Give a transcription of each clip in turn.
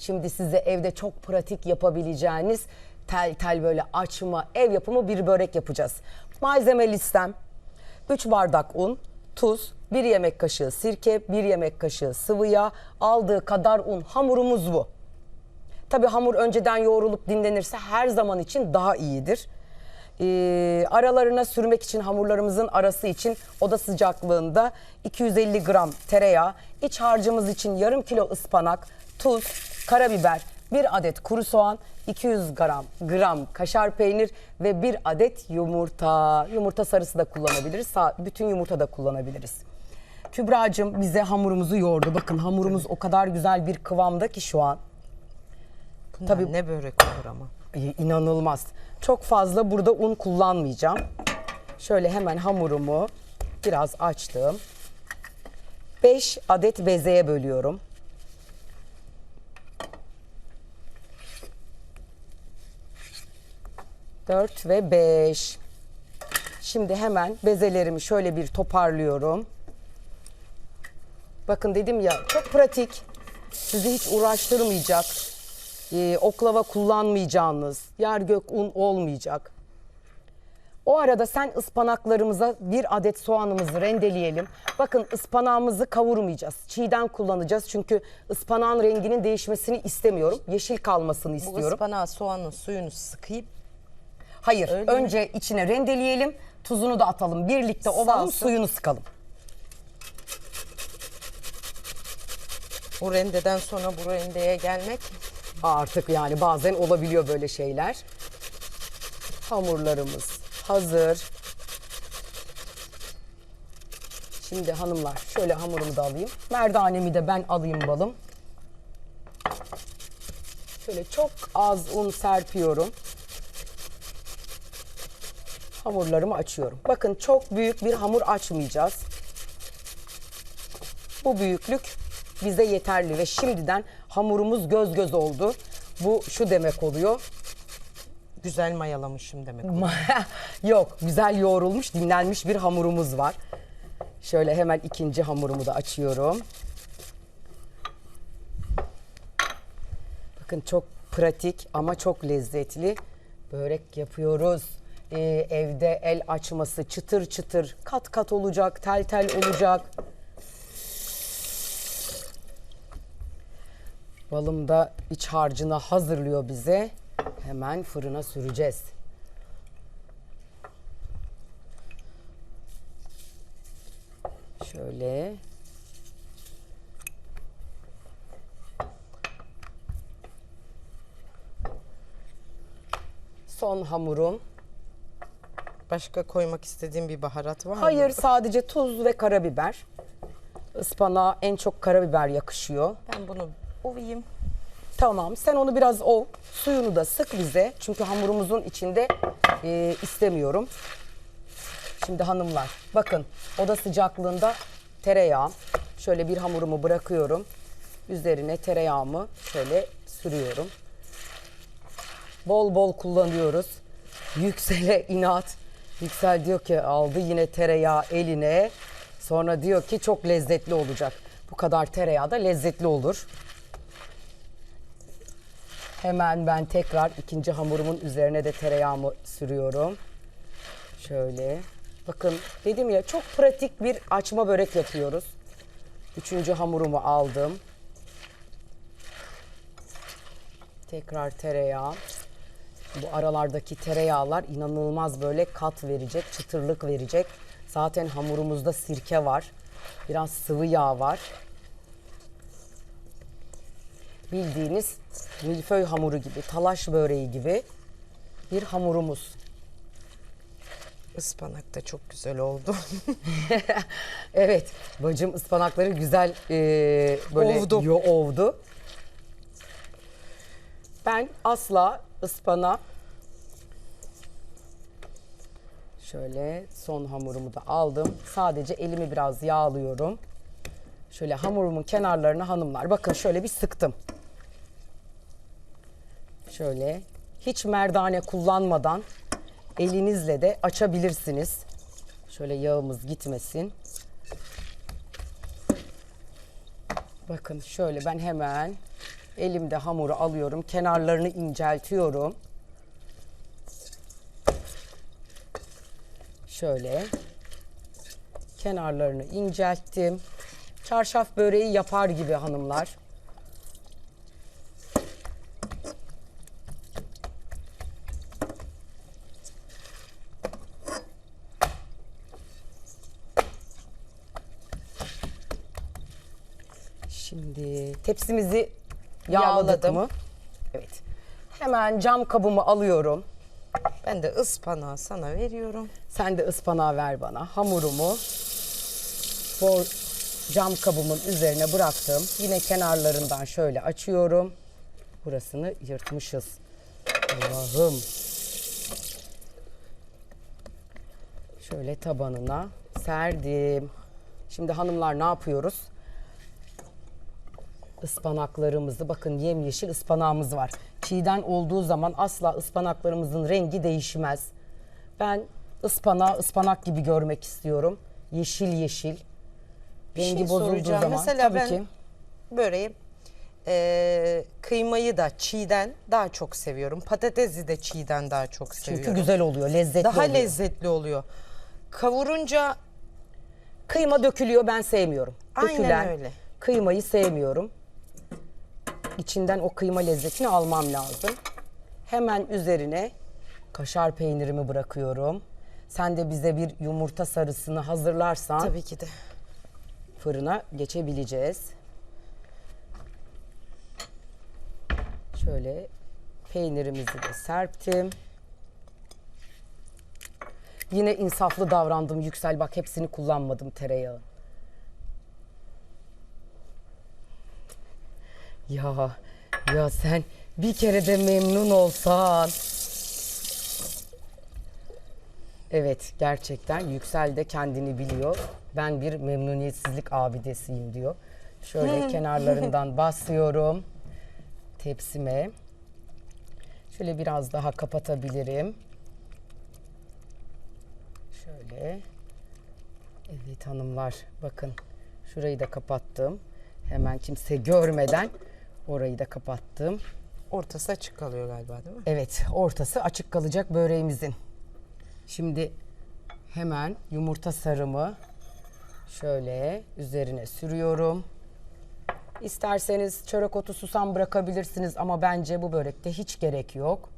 Şimdi size evde çok pratik yapabileceğiniz tel tel böyle açma ev yapımı bir börek yapacağız. Malzeme listem 3 bardak un, tuz, 1 yemek kaşığı sirke, 1 yemek kaşığı sıvı yağ, aldığı kadar un. Hamurumuz bu. Tabii hamur önceden yoğrulup dinlenirse her zaman için daha iyidir. Ee, aralarına sürmek için hamurlarımızın arası için oda sıcaklığında 250 gram tereyağı, iç harcımız için yarım kilo ıspanak, tuz, karabiber, bir adet kuru soğan, 200 gram, gram kaşar peynir ve bir adet yumurta. Yumurta sarısı da kullanabiliriz, bütün yumurta da kullanabiliriz. Kübra'cığım bize hamurumuzu yoğurdu. Bakın hamurumuz o kadar güzel bir kıvamda ki şu an. Bundan Tabii- ne börek olur ama. İnanılmaz. Çok fazla burada un kullanmayacağım. Şöyle hemen hamurumu biraz açtım. 5 adet bezeye bölüyorum. Dört ve beş. Şimdi hemen bezelerimi şöyle bir toparlıyorum. Bakın dedim ya çok pratik. Sizi hiç uğraştırmayacak. Ee, oklava kullanmayacağınız, yer gök un olmayacak. O arada sen ıspanaklarımıza bir adet soğanımızı rendeleyelim. Bakın ıspanağımızı kavurmayacağız. Çiğden kullanacağız çünkü ıspanağın renginin değişmesini istemiyorum. Yeşil kalmasını Bu istiyorum. ıspanağı soğanın suyunu sıkayıp Hayır, Öyle mi? önce içine rendeleyelim, tuzunu da atalım. Birlikte ovalım, Salsın. suyunu sıkalım. o rendeden sonra bu rendeye gelmek Artık yani bazen olabiliyor böyle şeyler. Hamurlarımız hazır. Şimdi hanımlar şöyle hamurumu da alayım. Merdanemi de ben alayım balım. Şöyle çok az un serpiyorum. Hamurlarımı açıyorum. Bakın çok büyük bir hamur açmayacağız. Bu büyüklük bize yeterli ve şimdiden hamurumuz göz göz oldu. Bu şu demek oluyor. güzel mayalamışım demek. Yok güzel yoğrulmuş dinlenmiş bir hamurumuz var. Şöyle hemen ikinci hamurumu da açıyorum. Bakın çok pratik ama çok lezzetli börek yapıyoruz. Ee, evde el açması çıtır çıtır kat kat olacak tel tel olacak. Balım da iç harcını hazırlıyor bize. Hemen fırına süreceğiz. Şöyle. Son hamurum. Başka koymak istediğim bir baharat var mı? Hayır sadece tuz ve karabiber. Ispanağa en çok karabiber yakışıyor. Ben bunu ovayım. Tamam sen onu biraz ov. Suyunu da sık bize. Çünkü hamurumuzun içinde e, istemiyorum. Şimdi hanımlar bakın oda sıcaklığında tereyağı. Şöyle bir hamurumu bırakıyorum. Üzerine tereyağımı şöyle sürüyorum. Bol bol kullanıyoruz. Yüksel'e inat. Yüksel diyor ki aldı yine tereyağı eline. Sonra diyor ki çok lezzetli olacak. Bu kadar tereyağı da lezzetli olur. Hemen ben tekrar ikinci hamurumun üzerine de tereyağımı sürüyorum. Şöyle. Bakın dedim ya çok pratik bir açma börek yapıyoruz. Üçüncü hamurumu aldım. Tekrar tereyağı. Bu aralardaki tereyağlar inanılmaz böyle kat verecek, çıtırlık verecek. Zaten hamurumuzda sirke var. Biraz sıvı yağ var. Bildiğiniz milföy hamuru gibi, talaş böreği gibi bir hamurumuz. Ispanak da çok güzel oldu. Evet, bacım ıspanakları güzel e, böyle Ovdu. yo- ovdu. Ben asla ıspana şöyle son hamurumu da aldım. Sadece elimi biraz yağlıyorum. Şöyle hamurumun kenarlarına hanımlar bakın şöyle bir sıktım. Şöyle hiç merdane kullanmadan elinizle de açabilirsiniz. Şöyle yağımız gitmesin. Bakın şöyle ben hemen Elimde hamuru alıyorum. Kenarlarını inceltiyorum. Şöyle. Kenarlarını incelttim. Çarşaf böreği yapar gibi hanımlar. Şimdi tepsimizi yağladık Yağladım. mı? Evet. Hemen cam kabımı alıyorum. Ben de ıspanağı sana veriyorum. Sen de ıspanağı ver bana. Hamurumu bor cam kabımın üzerine bıraktım. Yine kenarlarından şöyle açıyorum. Burasını yırtmışız. Allah'ım. Şöyle tabanına serdim. Şimdi hanımlar ne yapıyoruz? Ispanaklarımızı bakın yemyeşil ıspanağımız var. Çiğden olduğu zaman asla ıspanaklarımızın rengi değişmez. Ben ıspanağı ıspanak gibi görmek istiyorum. Yeşil yeşil. Bir Rengi şey bozulduğu soracağım. zaman Mesela tabii ben ki böreği e, kıymayı da çiğden daha çok seviyorum. Patatesi de çiğden daha çok seviyorum. çünkü güzel oluyor, lezzetli Daha oluyor. lezzetli oluyor. Kavurunca Kıyma dökülüyor ben sevmiyorum. Aynen Dökülen öyle. kıymayı sevmiyorum. İçinden o kıyma lezzetini almam lazım. Hemen üzerine kaşar peynirimi bırakıyorum. Sen de bize bir yumurta sarısını hazırlarsan tabii ki de fırına geçebileceğiz. Şöyle peynirimizi de serptim. Yine insaflı davrandım Yüksel bak hepsini kullanmadım tereyağı. Ya ya sen bir kere de memnun olsan. Evet gerçekten Yüksel de kendini biliyor. Ben bir memnuniyetsizlik abidesiyim diyor. Şöyle kenarlarından basıyorum tepsime. Şöyle biraz daha kapatabilirim. Şöyle. Evet hanımlar bakın şurayı da kapattım. Hemen kimse görmeden orayı da kapattım. ortası açık kalıyor galiba değil mi? Evet, ortası açık kalacak böreğimizin. Şimdi hemen yumurta sarımı şöyle üzerine sürüyorum. İsterseniz çörek otu susam bırakabilirsiniz ama bence bu börekte hiç gerek yok.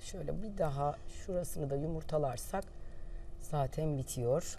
Şöyle bir daha şurasını da yumurtalarsak zaten bitiyor.